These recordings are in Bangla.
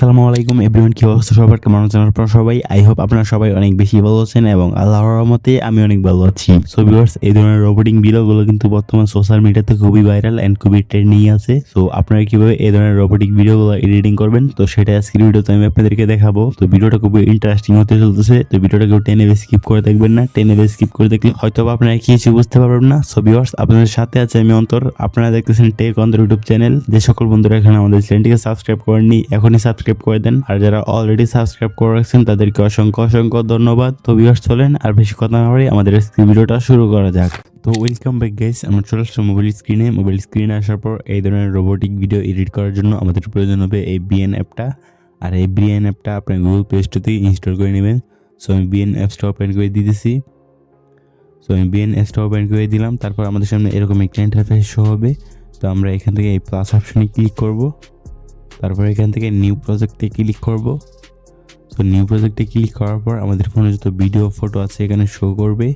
আসসালামু আলাইকুম এভরিওয়ান কি অবস্থা? সবার কেমন আছেন আপনারা সবাই? আই হোপ আপনারা সবাই অনেক বেশি ভালো আছেন এবং আল্লাহর রহমতে আমি অনেক ভালো আছি। সো ভিউয়ার্স এই ধরনের রোবোটিং ভিডিওগুলো কিন্তু বর্তমান সোশ্যাল মিডিয়াতে খুবই ভাইরাল এন্ড খুবই ট্রেন্ডিং আছে। সো আপনারা কীভাবে এই ধরনের রোবোটিক ভিডিওগুলো এডিটিং করবেন? তো সেটা আজকের ভিডিওতে আমি আপনাদেরকে দেখাবো। তো ভিডিওটা খুবই ইন্টারেস্টিং হতে চলতেছে। তো ভিডিওটা কেউ টেনে স্কিপ করে দেখবেন না। টেনে স্কিপ করে দেখলে হয়তো আপনারা কিছু বুঝতে পারবেন না। সো ভিউয়ার্স আপনাদের সাথে আছে আমি অন্তর। আপনারা দেখতেছেন টেক অন্তর ইউটিউব চ্যানেল যে সকল বন্ধুরা এখানে আমাদের চ্যানেলটিকে সাবস্ক্রাইব করেননি, এখনই সাবস্ক্রাইব করে দেন। আর যারা অলরেডি সাবস্ক্রাইব করে রাখছেন, তাদেরকে অসংখ্য অসংখ্য ধন্যবাদ। তো ভিউয়ার্স চলেন আর বেশি কথা না আমাদের ভিডিওটা শুরু করা যাক। তো ওয়েলকাম ব্যাক গাইস আমরা চলে আসলাম মোবাইল স্ক্রিনে মোবাইল স্ক্রিনে আসার পর এই ধরনের রোবোটিক ভিডিও এডিট করার জন্য আমাদের প্রয়োজন হবে এই বিএন অ্যাপটা আর এই বিএন অ্যাপটা আপনি গুগল প্লে স্টোর থেকে ইনস্টল করে নেবেন। সো আমি বিএন অ্যাপ স্টোর ওপেন করে দিতেছি। সো আমি বিএন অ্যাপ স্টোর ওপেন করে দিলাম। তারপর আমাদের সামনে এরকম একটা ইন্টারফেস শো হবে। তো আমরা এখান থেকে এই প্লাস অপশনে ক্লিক করব। তারপর এখান থেকে নিউ প্রজেক্টে ক্লিক করব। সো নিউ প্রজেক্টে ক্লিক করার পর আমাদের ফোনে যত ভিডিও ফটো আছে এখানে শো করবে।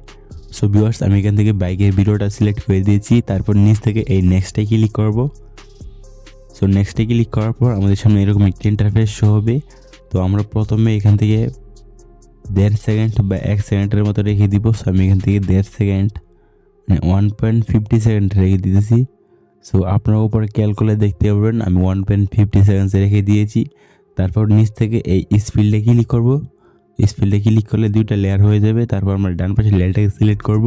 সো ভিউয়ার্স আমি এখান থেকে বাইকের ভিডিওটা সিলেক্ট করে দিয়েছি। তারপর নিচ থেকে এই নেক্সটে ক্লিক করব। সো নেক্সটে ক্লিক করার পর আমাদের সামনে এরকম একটি ইন্টারফেস শো হবে। তো আমরা প্রথমে এখান থেকে দেড় সেকেন্ড বা এক সেকেন্ডের মতো রেখে দিব। সো আমি এখান থেকে দেড় সেকেন্ড মানে ওয়ান পয়েন্ট ফিফটি সেকেন্ড রেখে দিতেছি। সো আপনার উপরে ক্যালকুলেট দেখতে পারবেন, আমি ওয়ান পয়েন্ট ফিফটি সেকেন্ডসে রেখে দিয়েছি। তারপর নিচ থেকে এই স্পিল্ডে ক্লিক করব। স্পিল্ডে ক্লিক করলে দুইটা লেয়ার হয়ে যাবে। তারপর আমরা ডান পাশে লেয়ারটাকে সিলেক্ট করব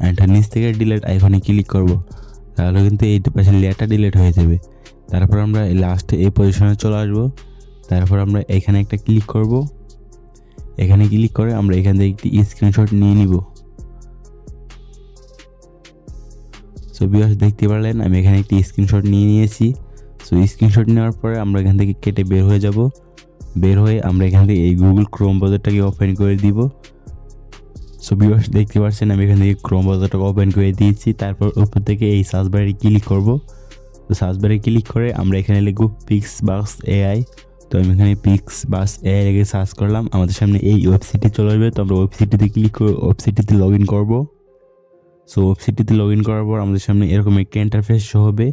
অ্যান্ড নিচ থেকে ডিলেট আইফোনে ক্লিক করব। তাহলে কিন্তু এই পাশে লেয়ারটা ডিলেট হয়ে যাবে। তারপর আমরা লাস্টে এই পজিশনে চলে আসব। তারপর আমরা এখানে একটা ক্লিক করব। এখানে ক্লিক করে আমরা এখান থেকে একটি স্ক্রিনশট নিয়ে নিব। সো বিয়ার্স দেখতে পারলেন, আমি এখানে একটি স্ক্রিনশট নিয়ে নিয়েছি। সো স্ক্রিনশট নেওয়ার পরে আমরা এখান থেকে কেটে বের হয়ে যাব। বের হয়ে আমরা এখান থেকে এই গুগল ক্রোম ব্রাউজারটাকে ওপেন করে দিব। সো বিয়ার্স দেখতে পাচ্ছেন আমি এখান থেকে ক্রোম ব্রাউজারটাকে ওপেন করে দিয়েছি। তারপর উপর থেকে এই সার্চ বারে ক্লিক করব। তো সার্চ বারে ক্লিক করে আমরা এখানে লিখব পিক্স বাক্স এআই তো আমি এখানে পিক্স বাস এআই লিখে সার্চ করলাম। আমাদের সামনে এই ওয়েবসাইটটি চলে আসবে। তো আমরা ওয়েবসাইটটিতে ক্লিক করে ওয়েবসাইটটিতে লগ ইন করব। সো ওয়েবসাইটটিতে লগ ইন করার পর আমাদের সামনে এরকম একটি ইন্টারফেস শো হবে।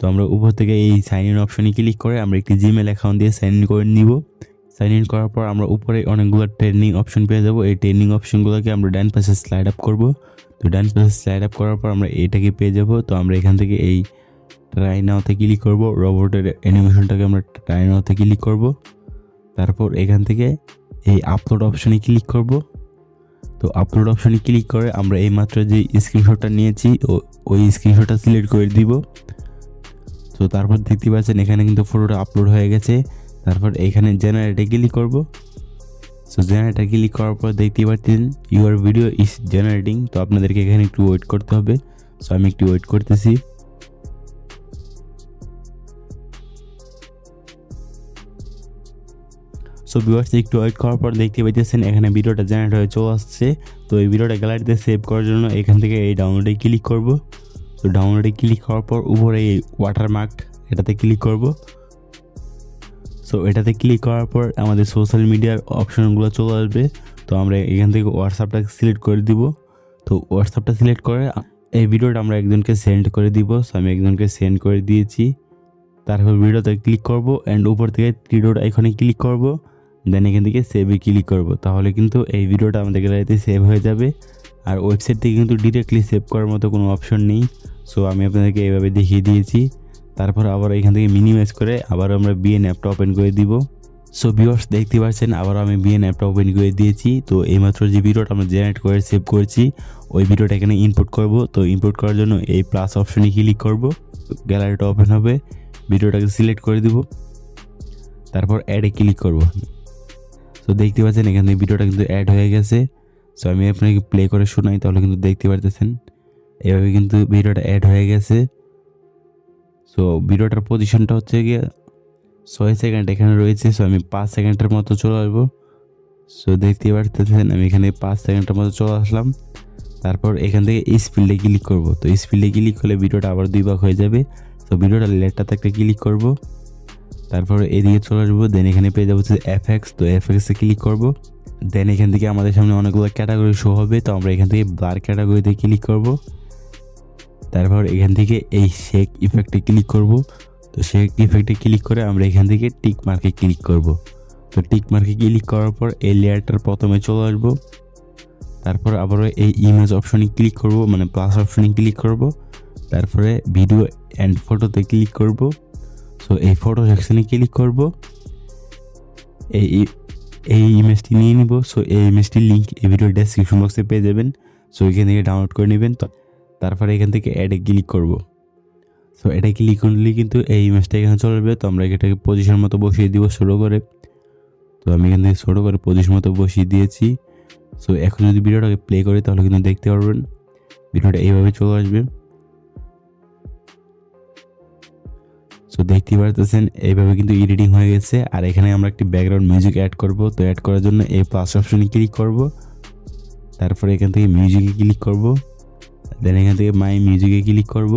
তো আমরা উপর থেকে এই সাইন ইন অপশনে ক্লিক করে আমরা একটি জিমেল অ্যাকাউন্ট দিয়ে সাইন ইন করে নিব। সাইন ইন করার পর আমরা উপরে অনেকগুলো ট্রেনিং অপশন পেয়ে যাব। এই ট্রেনিং অপশনগুলোকে আমরা ডান পাশে স্লাইড আপ করব। তো ডান পাশে স্লাইড আপ করার পর আমরা এটাকে পেয়ে যাব। তো আমরা এখান থেকে এই ট্রাই নাওতে ক্লিক করব। রোবটের অ্যানিমেশনটাকে আমরা ট্রাই নাওতে ক্লিক করব। তারপর এখান থেকে এই আপলোড অপশনে ক্লিক করব। তো আপলোড অপশনে ক্লিক করে আমরা এইমাত্র যে স্ক্রিনশটটা নিয়েছি, ও- ওই স্ক্রিনশটটা সিলেক্ট করে দিব। তো তারপর দেখতে পাচ্ছেন এখানে কিন্তু ফটোটা আপলোড হয়ে গেছে। তারপর এখানে জেনারেটে ক্লিক করব। সো জেনারেটে ক্লিক করার পর দেখতে পাচ্ছেন ইউর ভিডিও ইজ জেনারেটিং তো আপনাদেরকে এখানে একটু ওয়েট করতে হবে। সো আমি একটু ওয়েট করতেছি। সো ভিউয়ার্স একটু ওয়েট করার পর দেখতে পাইতেছেন, এখানে ভিডিওটা জেনারেট হয়ে চলে আসছে। তো এই ভিডিওটা গ্যালারিতে সেভ করার জন্য এখান থেকে এই ডাউনলোডে ক্লিক করব। তো ডাউনলোডে ক্লিক করার পর উপরে এই ওয়াটারমার্ক এটাতে ক্লিক করব। সো এটাতে ক্লিক করার পর আমাদের সোশ্যাল মিডিয়ার অপশনগুলো চলে আসবে। তো আমরা এখান থেকে হোয়াটসঅ্যাপটা সিলেক্ট করে দিব। তো হোয়াটসঅ্যাপটা সিলেক্ট করে এই ভিডিওটা আমরা একজনকে সেন্ড করে দিব। সো আমি একজনকে সেন্ড করে দিয়েছি। তারপর ভিডিওতে ক্লিক করব অ্যান্ড উপর থেকে থ্রি এখানে ক্লিক করব। দেন এখান থেকে সেভে ক্লিক করব। তাহলে কিন্তু এই ভিডিওটা আমাদের গ্যালারিতে সেভ হয়ে যাবে। আর ওয়েবসাইট থেকে কিন্তু ডিরেক্টলি সেভ করার মতো কোনো অপশন নেই। সো আমি আপনাদেরকে এইভাবে দেখিয়ে দিয়েছি। তারপর আবার এখান থেকে মিনিমাইজ করে আবার আমরা বিএন অ্যাপটা ওপেন করে দিব। সো ভিউয়ার্স দেখতে পাচ্ছেন, আবার আমি বিএন অ্যাপটা ওপেন করে দিয়েছি। তো এইমাত্র যে ভিডিওটা আমরা জেনারেট করে সেভ করেছি, ওই ভিডিওটা এখানে ইনপুট করব। তো ইনপুট করার জন্য এই প্লাস অপশনে ক্লিক করব। গ্যালারিটা ওপেন হবে। ভিডিওটাকে সিলেক্ট করে দিব। তারপর অ্যাডে ক্লিক করব। তো দেখতে পাচ্ছেন, এখানে ভিডিওটা কিন্তু অ্যাড হয়ে গেছে। সো আমি আপনাকে প্লে করে শোনাই, তাহলে কিন্তু দেখতে পারতেছেন। এভাবে কিন্তু ভিডিওটা অ্যাড হয়ে গেছে। সো ভিডিওটার পজিশনটা হচ্ছে গিয়ে ছয় সেকেন্ড এখানে রয়েছে। সো আমি পাঁচ সেকেন্ডের মতো চলে আসব। সো দেখতে পারতেছেন, আমি এখানে পাঁচ সেকেন্ডের মতো চলে আসলাম। তারপর এখান থেকে স্পিডে ক্লিক করব। তো স্পিডে ক্লিক করলে ভিডিওটা আবার দুই ভাগ হয়ে যাবে। তো ভিডিওটা লেটটাতে একটা ক্লিক করব। তারপর এদিকে চলে আসব দেন এখানে পেয়ে যাব হচ্ছে এফএক্স তো এফএক্সে ক্লিক করব। দেন এখান থেকে আমাদের সামনে অনেকগুলো ক্যাটাগরি শো হবে, তো আমরা এখান থেকে ব্লার ক্যাটাগরিতে ক্লিক করব। তারপর এখান থেকে এই শেক ইফেক্টে ক্লিক করব। তো সেই ইফেক্টে ক্লিক করে আমরা এখান থেকে টিক মার্কে ক্লিক করব। তো টিক মার্কে ক্লিক করার পর এই লেয়ারটার প্রথমে চলে আসব। তারপর আবারও এই ইমেজ অপশনে ক্লিক করব মানে প্লাস অপশনে ক্লিক করব। তারপরে ভিডিও অ্যান্ড ফটোতে ক্লিক করব। সো এই ফটো সেকশনে ক্লিক করব। এই এই ইমেজটি নিয়ে নিব। সো এই ইমেজটির লিঙ্ক এই ভিডিও ডেসক্রিপশন বক্সে পেয়ে যাবেন। সো এখান থেকে ডাউনলোড করে নেবেন। তো, তারপরে এখান থেকে অ্যাডে ক্লিক করব। সো এটা ক্লিক করলে কিন্তু এই ইমেজটা এখানে চলে আসবে। তো আমরা এটাকে পজিশন মতো বসিয়ে দিব ছোটো করে। তো আমি এখান থেকে ছোটো করে পজিশন মতো বসিয়ে দিয়েছি। সো এখন যদি ভিডিওটাকে প্লে করি তাহলে কিন্তু দেখতে পারবেন। ভিডিওটা এইভাবে চলে আসবে। সো দেখতে পারতেছেন, এইভাবে কিন্তু এডিটিং হয়ে গেছে। আর এখানে আমরা একটি ব্যাকগ্রাউন্ড মিউজিক অ্যাড করব। তো অ্যাড করার জন্য এই প্লাস অপশনে ক্লিক করব। তারপরে এখান থেকে মিউজিকে ক্লিক করব। দেন এখান থেকে মাই মিউজিকে ক্লিক করব।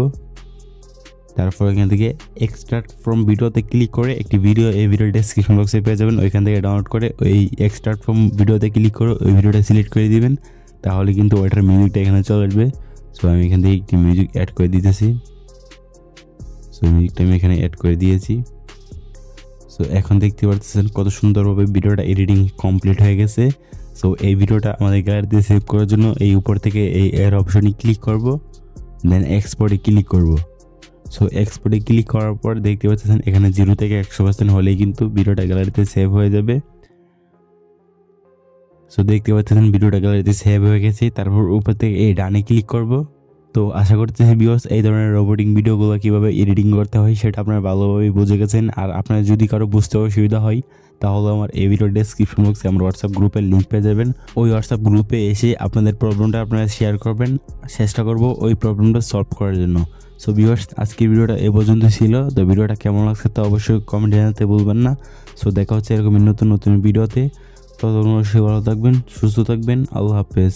তারপর এখান থেকে এক্সট্রাক্ট ফ্রম ভিডিওতে ক্লিক করে একটি ভিডিও এই ভিডিও ডেসক্রিপশন বক্সে পেয়ে যাবেন। ওইখান থেকে ডাউনলোড করে ওই এক্সট্রাক্ট ফ্রম ভিডিওতে ক্লিক করে ওই ভিডিওটা সিলেক্ট করে দিবেন। তাহলে কিন্তু ওইটার মিউজিকটা এখানে চলে আসবে। সো আমি এখান থেকে একটি মিউজিক অ্যাড করে দিতেছি। সো মিউজিকটা আমি এখানে অ্যাড করে দিয়েছি। সো এখন দেখতে পাচ্ছেন কত সুন্দরভাবে ভিডিওটা এডিটিং কমপ্লিট হয়ে গেছে। সো এই ভিডিওটা আমাদের গ্যালারিতে সেভ করার জন্য এই উপর থেকে এই এর অপশনে ক্লিক করব দেন এক্সপোর্টে ক্লিক করব। সো এক্সপোর্টে ক্লিক করার পর দেখতে পাচ্ছেন এখানে জিরো থেকে একশো পার্সেন্ট হলেই কিন্তু ভিডিওটা গ্যালারিতে সেভ হয়ে যাবে। সো দেখতে পাচ্ছেন ভিডিওটা গ্যালারিতে সেভ হয়ে গেছে। তারপর উপর থেকে এই ডানে ক্লিক করব। তো আশা করতেছি বিকজ এই ধরনের রোবোটিং ভিডিওগুলো কীভাবে এডিটিং করতে হয় সেটা আপনারা ভালোভাবে বুঝে গেছেন। আর আপনার যদি কারও বুঝতে অসুবিধা হয়, তাহলে আমার এই ভিডিও ডেসক্রিপশন বক্সে আমার হোয়াটসঅ্যাপ গ্রুপের লিঙ্ক পেয়ে যাবেন। ওই হোয়াটসঅ্যাপ গ্রুপে এসে আপনাদের প্রবলেমটা আপনারা শেয়ার করবেন। চেষ্টা করব ওই প্রবলেমটা সলভ করার জন্য। সো ভিউয়ার্স আজকের ভিডিওটা এ পর্যন্ত ছিল। তো ভিডিওটা কেমন লাগছে তা অবশ্যই কমেন্ট জানাতে বলবেন না। সো দেখা হচ্ছে এরকম নতুন নতুন ভিডিওতে ততক্ষণ অবশ্যই ভালো থাকবেন, সুস্থ থাকবেন। আল্লাহ হাফেজ।